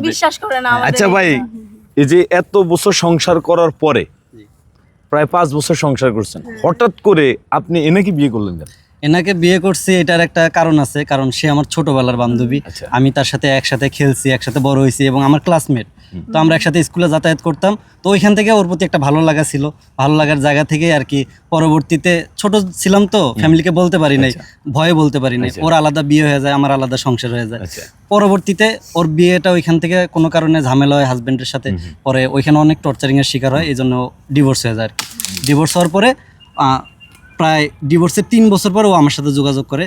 বিশ্বাস করে না আচ্ছা ভাই এই যে এত বছর সংসার করার পরে প্রায় পাঁচ বছর সংসার করছেন হঠাৎ করে আপনি এনে কি বিয়ে করলেন কেন? এনাকে বিয়ে করছি এটার একটা কারণ আছে কারণ সে আমার ছোটবেলার বান্ধবী। আচ্ছা। আমি তার সাথে একসাথে খেলছি একসাথে বড় হয়েছি এবং আমার ক্লাসমেট তো আমরা একসাথে স্কুলে যাতায়াত করতাম। তো ওইখান থেকে ওর প্রতি একটা ভালো লাগা ছিল। ভালো লাগার জায়গা থেকে আর কি পরবর্তীতে ছোট ছিলাম তো ফ্যামিলিকে বলতে পারি নাই ভয়ে বলতে পারি নাই। আচ্ছা। ওর আলাদা বিয়ে হয়ে যায় আমার আলাদা সংসার হয়ে যায়। আচ্ছা। পরবর্তীতে ওর বিয়েটা ওইখান থেকে কোনো কারণে ঝামেলা হয় হাজবেন্ডের সাথে। পরে ওইখানে অনেক টর্চারিং এর শিকার হয় এই জন্য ডিভোর্স হয়ে যায় আর কি। ডিভোর্স হওয়ার পরে প্রায় ডিভোর্সের তিন বছর পরে ও আমার সাথে যোগাযোগ করে।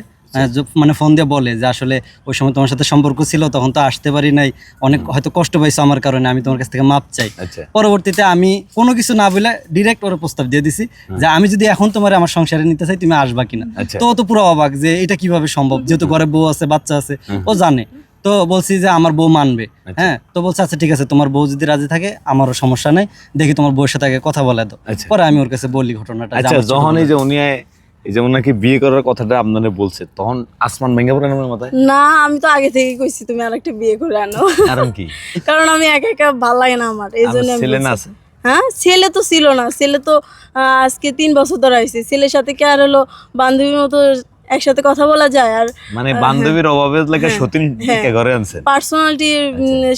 মানে ফোন দিয়ে বলে যে আসলে ওই সময় তোমার সাথে সম্পর্ক ছিল তখন তো আসতে পারি নাই। অনেক হয়তো কষ্ট পাইছো আমার কারণে আমি তোমার কাছ থেকে মাপ চাই। আচ্ছা। পরবর্তীতে আমি কোনো কিছু না বলে ডিরেক্ট ওর প্রস্তাব দিয়ে দিছি যে আমি যদি এখন তোমার আমার সংসারে নিতে চাই তুমি আসবা কিনা। আচ্ছা। তো তো পুরো অবাক যে এটা কীভাবে সম্ভব? যেহেতু ঘরে বউ আছে বাচ্চা আছে ও জানে। তো বলছি যে আমার বউ মানবে। হ্যাঁ? তো বলছে আচ্ছা ঠিক আছে তোমার বউ যদি রাজি থাকে আমারও সমস্যা নাই। দেখি তোমার বউয়ের সাথে আগে কথা বলে দাও। আচ্ছা। পরে আমি ওর কাছে বলি ঘটনাটা আচ্ছা যখন এই যে উনি এই যে ওনাকে বিয়ে করার কথাটা আপনারা বলছে তখন আসমান ভেঙে পড়েন আমার মাথায়? না আমি তো আগে থেকেই কইছি তুমি আরেকটা বিয়ে করে আনো। কারণ কি? কারণ আমি একা একা ভালো লাগে না আমার এই জন্য আমি ছেলে না আছে? হ্যাঁ ছেলে তো ছিল না ছেলে তো আজকে তিন বছর ধরে হয়েছে ছেলের সাথে কি আর হলো বান্ধবীর মতো একসাথে কথা বলা যায় আর মানে বান্ধবীর অভাবে লেগে সতীন হ্যাঁ। কে ঘরে আনছেন। পার্সোনালিটি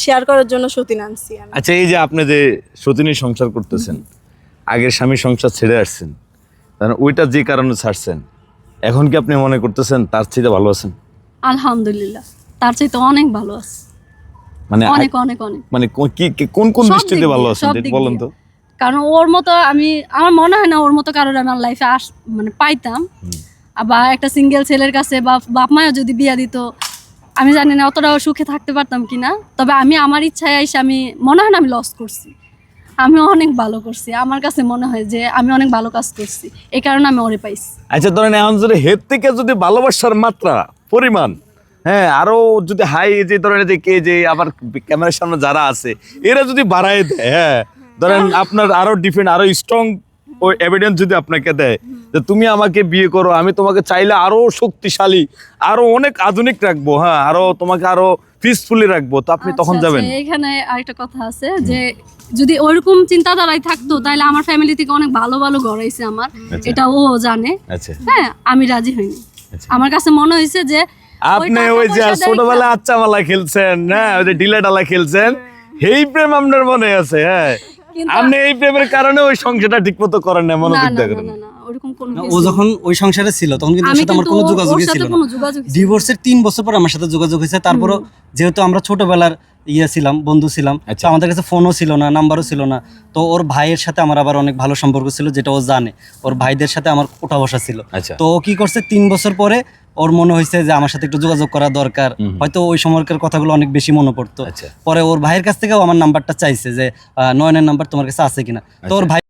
শেয়ার করার জন্য সতীন আনছি আমি। আচ্ছা এই যে আপনি যে সতীনী সংসার করতেছেন আগের স্বামী সংসার ছেড়ে আসছেন তাহলে ওইটা যে কারণে ছাড়ছেন এখন কি আপনি মনে করতেছেন তার চেয়ে ভালো আছেন? আলহামদুলিল্লাহ তার চাইতে অনেক ভালো আছে। মানে অনেক অনেক অনেক। মানে কি কোন কোন দৃষ্টিতে ভালো আছেন বলেন তো। কারণ ওর মতো আমি আমার মনে হয় না ওর মতো কারোর আমার লাইফে আস মানে পাইতাম। আবার একটা সিঙ্গেল ছেলের কাছে বা বাপ মাও যদি বিয়া দিত, আমি জানি না অতটাও সুখে থাকতে পারতাম কিনা। তবে আমি আমার ইচ্ছায় এসে আমি, মনে হয় না আমি লস করছি। আমি অনেক ভালো করছি। আমার কাছে মনে হয় যে আমি অনেক ভালো কাজ করছি। এই কারণে আমি ওরে পাইছি। আচ্ছা ধরেন এখন যদি হেড থেকে যদি ভালোবাসার মাত্রা, পরিমাণ হ্যাঁ আরও যদি হাই যে ধরেন যে কে যে আবার ক্যামেরার সামনে যারা আছে, এরা যদি বাড়ায় দেয় হ্যাঁ ধরেন আপনার আরও ডিফেন্ড আরও স্ট্রং ওই এভিডেন্স যদি আপনাকে দেয় যে তুমি আমাকে বিয়ে করো আমি তোমাকে চাইলে আরও শক্তিশালী আরও অনেক আধুনিক রাখব হ্যাঁ আরও তোমাকে আরও পিসফুলি রাখব তো আপনি তখন আচ্ছা, যাবেন। আচ্ছা, এখানে আরেকটা কথা আছে যে যদি ওইরকম চিন্তাধারায় থাকতো তাহলে আমার ফ্যামিলি থেকে অনেক ভালো ভালো গড়াইছে আমার আচ্ছা। এটা ও জানে। আচ্ছা। হ্যাঁ আমি রাজি হইনি। আচ্ছা। আমার কাছে মনে হয়েছে যে আপনি ওই যে ছোটবেলা আচ্চা মালা খেলছেন হ্যাঁ ওই যে ডিলা ডালা খেলছেন এই প্রেম আপনার মনে আছে হ্যাঁ। আপনি এই প্রেমের কারণে ওই সংসারটা ঠিক মতো করেন না মনোযোগ করেন। না। ওরকম কোনো ও যখন ওই সংসারে ছিল তখন কিন্তু ওর সাথে আমার কোনো যোগাযোগ ছিল না। ডিভোর্সের তিন বছর পর আমার সাথে যোগাযোগ হয়েছে। তারপরও যেহেতু আমরা ছোটবেলার ইয়ে ছিলাম বন্ধু ছিলাম আচ্ছা। তো আমাদের কাছে ফোনও ছিল না নাম্বারও ছিল না। তো ওর ভাইয়ের সাথে আমার আবার অনেক ভালো সম্পর্ক ছিল যেটা ও জানে। ওর ভাইদের সাথে আমার ওঠা বসা ছিল। আচ্ছা। তো ও কি করছে তিন বছর পরে ওর মনে হয়েছে যে আমার সাথে একটু যোগাযোগ করা দরকার। হয়তো ওই সময়কার কথাগুলো অনেক বেশি মনে পড়তো। আচ্ছা। পরে ওর ভাইয়ের কাছ থেকেও আমার নাম্বারটা চাইছে যে নয়নের নাম্বার তোমার কাছে আছে কিনা। তো ওর ভাই